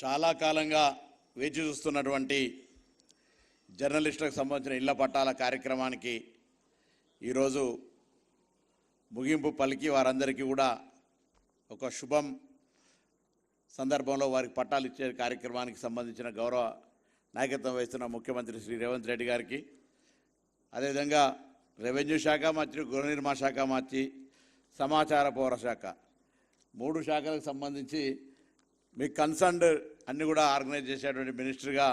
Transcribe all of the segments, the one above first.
చాలా కాలంగా వేచి చూస్తున్నటువంటి జర్నలిస్టులకు సంబంధించిన ఇళ్ళ పట్టాల కార్యక్రమానికి ఈరోజు ముగింపు పలికి వారందరికీ కూడా ఒక శుభం సందర్భంలో వారికి పట్టాలు ఇచ్చే కార్యక్రమానికి సంబంధించిన గౌరవ నాయకత్వం వహిస్తున్న ముఖ్యమంత్రి శ్రీ రేవంత్ రెడ్డి గారికి. అదేవిధంగా రెవెన్యూ శాఖ మంత్రి గృహ నిర్మాణ శాఖ మంత్రి సమాచార పౌర శాఖ. మూడు శాఖలకు సంబంధించి మీ కన్సర్న్డ్ అన్ని కూడా ఆర్గనైజ్ చేసేటువంటి మినిస్టర్గా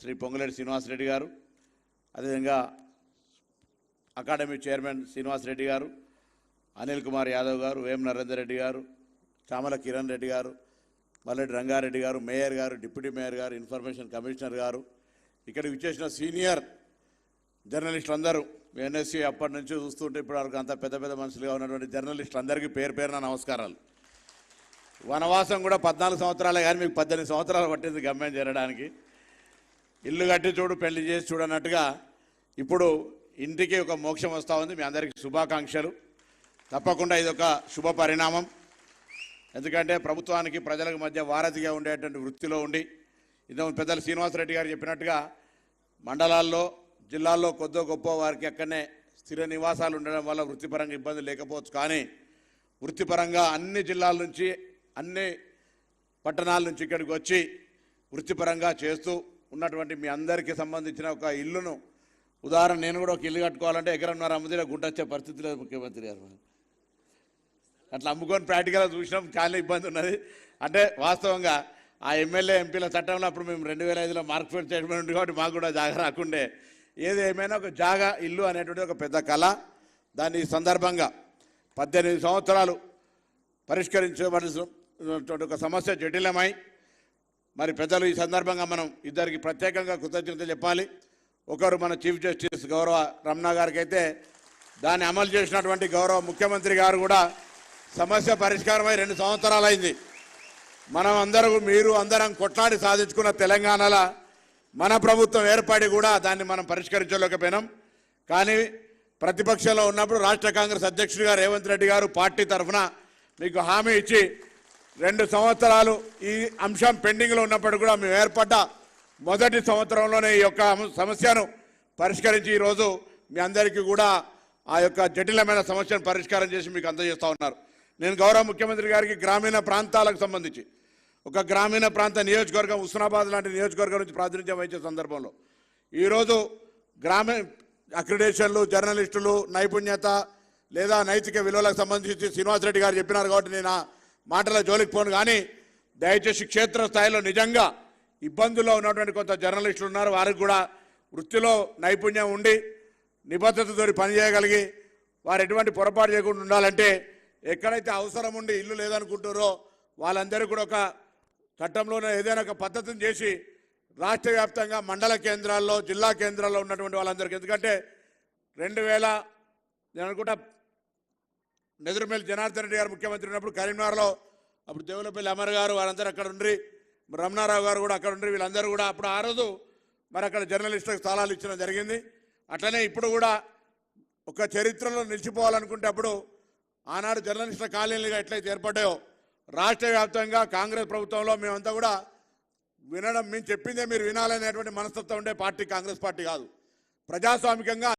శ్రీ పొంగులేటి శ్రీనివాసరెడ్డి గారు అదేవిధంగా అకాడమీ చైర్మన్ శ్రీనివాసరెడ్డి గారు అనిల్ కుమార్ యాదవ్ గారు వేం నరేందర్ రెడ్డి గారు చామల కిరణ్ రెడ్డి గారు మల్లెడ్డి రంగారెడ్డి గారు మేయర్ గారు డిప్యూటీ మేయర్ గారు ఇన్ఫర్మేషన్ కమిషనర్ గారు ఇక్కడికి వచ్చేసిన సీనియర్ జర్నలిస్టులు అందరూ ఎన్ఎస్సీ అప్పటి నుంచి చూస్తుంటే ఇప్పటి వరకు అంత పెద్ద పెద్ద మనుషులుగా ఉన్నటువంటి జర్నలిస్టులు అందరికీ పేరు పేరున నమస్కారాలు. వనవాసం కూడా పద్నాలుగు సంవత్సరాలే కానీ మీకు పద్దెనిమిది సంవత్సరాలు పట్టింది గమ్యం చేరడానికి. ఇల్లు కట్టి చూడు పెళ్ళి చేసి చూడన్నట్టుగా ఇప్పుడు ఇంటికి ఒక మోక్షం వస్తూ ఉంది. మీ అందరికీ శుభాకాంక్షలు. తప్పకుండా ఇది ఒక శుభ పరిణామం. ఎందుకంటే ప్రభుత్వానికి ప్రజలకు మధ్య వారధిగా ఉండేటువంటి వృత్తిలో ఉండి ఇంతకుముందు పెద్దలు శ్రీనివాసరెడ్డి గారు చెప్పినట్టుగా మండలాల్లో జిల్లాల్లో కొద్దో గొప్ప వారికి అక్కడనే స్థిర నివాసాలు ఉండడం వల్ల వృత్తిపరంగా ఇబ్బంది లేకపోవచ్చు. కానీ వృత్తిపరంగా అన్ని జిల్లాల నుంచి అన్ని పట్టణాల నుంచి ఇక్కడికి వచ్చి వృత్తిపరంగా చేస్తూ ఉన్నటువంటి మీ అందరికీ సంబంధించిన ఒక ఇల్లును ఉదాహరణ నేను కూడా ఒక ఇల్లు కట్టుకోవాలంటే ఎకరన్నర అమ్ముదిలో గుంట వచ్చే పరిస్థితి లేదు ముఖ్యమంత్రి గారు. అట్లా అమ్ముకొని ప్రాక్టికల్గా చూసినాం చాలా ఇబ్బంది ఉన్నది. అంటే వాస్తవంగా ఆ ఎమ్మెల్యే ఎంపీల చట్టంలో అప్పుడు మేము రెండు వేల ఐదులో మార్క్ఫెట్ చేయడం ఉంది కాబట్టి మాకు కూడా జాగా రాకుండే. ఏది ఏమైనా ఒక జాగా ఇల్లు అనేటువంటి ఒక పెద్ద కళ. దాన్ని సందర్భంగా పద్దెనిమిది సంవత్సరాలు పరిష్కరించబడినటువంటి ఒక సమస్య జటిలమై మరి ప్రజలు ఈ సందర్భంగా మనం ఇద్దరికి ప్రత్యేకంగా కృతజ్ఞతలు చెప్పాలి. ఒకరు మన చీఫ్ జస్టిస్ గౌరవ రమణ గారికి అయితే దాన్ని అమలు చేసినటువంటి గౌరవ ముఖ్యమంత్రి గారు కూడా సమస్య పరిష్కారమై రెండు సంవత్సరాలైంది. మనం అందరూ మీరు అందరం కొట్లాడి సాధించుకున్న తెలంగాణలో మన ప్రభుత్వం ఏర్పడి కూడా దాన్ని మనం పరిష్కరించలేకపోయినాం కానీ ప్రతిపక్షంలో ఉన్నప్పుడు రాష్ట్ర కాంగ్రెస్ అధ్యక్షుడిగా రేవంత్ రెడ్డి గారు పార్టీ తరఫున మీకు హామీ ఇచ్చి రెండు సంవత్సరాలు ఈ అంశం పెండింగ్లో ఉన్నప్పటికీ కూడా మేము ఏర్పడ్డ మొదటి సంవత్సరంలోనే ఈ యొక్క సమస్యను పరిష్కరించి ఈరోజు మీ అందరికీ కూడా ఆ యొక్క జటిలమైన సమస్యను పరిష్కారం చేసి మీకు అందజేస్తా ఉన్నారు. నేను గౌరవ ముఖ్యమంత్రి గారికి గ్రామీణ ప్రాంతాలకు సంబంధించి ఒక గ్రామీణ ప్రాంత నియోజకవర్గం ఉస్నాబాద్ లాంటి నియోజకవర్గం నుంచి ప్రాతినిధ్యం వహించే సందర్భంలో ఈరోజు గ్రామీణ అక్రిడేషన్లు జర్నలిస్టులు నైపుణ్యత లేదా నైతిక విలువలకు సంబంధించి శ్రీనివాసరెడ్డి గారు చెప్పినారు కాబట్టి నేను మాటల జోలికి పోను కానీ దయచేసి క్షేత్రస్థాయిలో నిజంగా ఇబ్బందుల్లో ఉన్నటువంటి కొంత జర్నలిస్టులు ఉన్నారు. వారికి కూడా వృత్తిలో నైపుణ్యం ఉండి నిబద్ధతతో పనిచేయగలిగి వారు ఎటువంటి పొరపాటు చేయకుండా ఉండాలంటే ఎక్కడైతే అవసరం ఉండి ఇల్లు లేదనుకుంటారో వాళ్ళందరూ కూడా ఒక చట్టంలోనే ఏదైనా ఒక పద్ధతిని చేసి రాష్ట్ర వ్యాప్తంగా మండల కేంద్రాల్లో జిల్లా కేంద్రాల్లో ఉన్నటువంటి వాళ్ళందరికీ. ఎందుకంటే రెండు వేల నేను అనుకుంటా నెదురుమల్లి జనార్దన్ రెడ్డి గారు ముఖ్యమంత్రి ఉన్నప్పుడు కరీంనగర్లో అప్పుడు దేవులపల్లి అమర్ గారు వారందరూ అక్కడ ఉండ్రి రమణారావు గారు కూడా అక్కడ ఉండ్రి వీళ్ళందరూ కూడా అప్పుడు ఆ రోజు మరి అక్కడ జర్నలిస్టులకు స్థలాలు ఇచ్చడం జరిగింది. అట్లనే ఇప్పుడు కూడా ఒక చరిత్రలో నిలిచిపోవాలనుకుంటే అప్పుడు ఆనాడు జర్నలిస్టుల కాలనీలుగా ఎట్లయితే ఏర్పడ్డాయో రాష్ట్ర వ్యాప్తంగా కాంగ్రెస్ ప్రభుత్వంలో మేమంతా కూడా వినడం మేము చెప్పిందే మీరు వినాలనేటువంటి మనస్తత్వం ఉండే పార్టీ కాంగ్రెస్ పార్టీ కాదు. ప్రజాస్వామికంగా